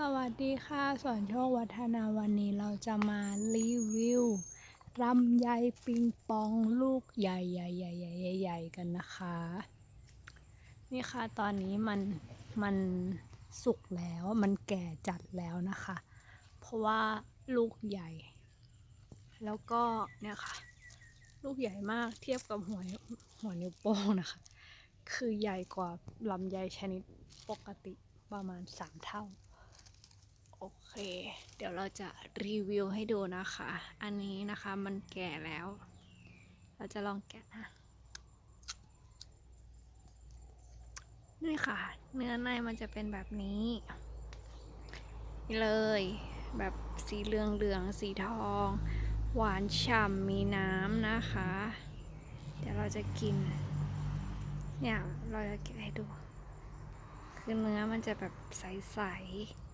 สวัสดีค่ะ สอนโชควัฒนาวันนี้เราจะมารีวิวลำไยปิงปองลูกใหญ่ใหญ่ใหญ่ใหญ่ใหญ่ใหญ่กันนะคะ นี่ค่ะตอนนี้มันมันสุกแล้วมันแก่จัดแล้วนะคะ เพราะว่าลูกใหญ่ แล้วก็เนี่ยค่ะ ลูกใหญ่มากเทียบกับหัวหัวนิ้วโป้งนะคะ คือใหญ่กว่าลำไยชนิดปกติประมาณ 3 เท่า โอเค เดี๋ยวเราจะรีวิวให้ดูนะคะ อันนี้นะคะมันแก่แล้ว เราจะลองแกะนะนี่ค่ะ เนื้อในมันจะเป็นแบบนี้นี่เลย แบบสีเหลืองเหลืองสีทอง หวานฉ่ำมีน้ำนะคะ เดี๋ยวเราจะกิน เนี่ย เราจะแกะให้ดู คือเนื้อมันจะแบบใสๆ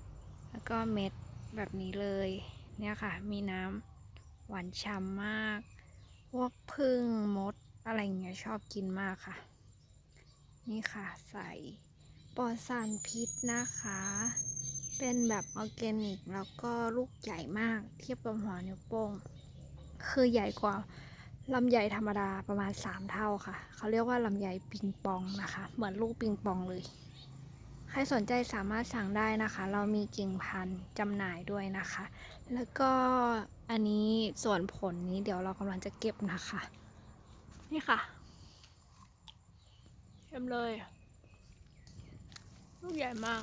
แล้วก็เม็ดแบบนี้เลย เนี่ยค่ะ มีน้ำหวานฉ่ำมาก พวกพึ่งมดอะไรอย่างเงี้ยชอบกินมากค่ะ นี่ค่ะใส่ปลอดสารพิษนะคะ เป็นแบบออร์แกนิก แล้วก็ลูกใหญ่มาก เทียบกับหัวนิ้วโป้ง คือใหญ่กว่าลำไยธรรมดาประมาณ 3 เท่าค่ะ เขาเรียกว่าลำไยปิงปองนะคะ เหมือนลูกปิงปองเลย ใครสนใจสามารถสั่งได้นะคะ เรามีกิ่งพันธุ์จำหน่ายด้วยนะคะ แล้วก็อันนี้ส่วนผลนี้เดี๋ยวเรากำลังจะเก็บนะคะ นี่ค่ะเต็มเลย ลูกใหญ่มาก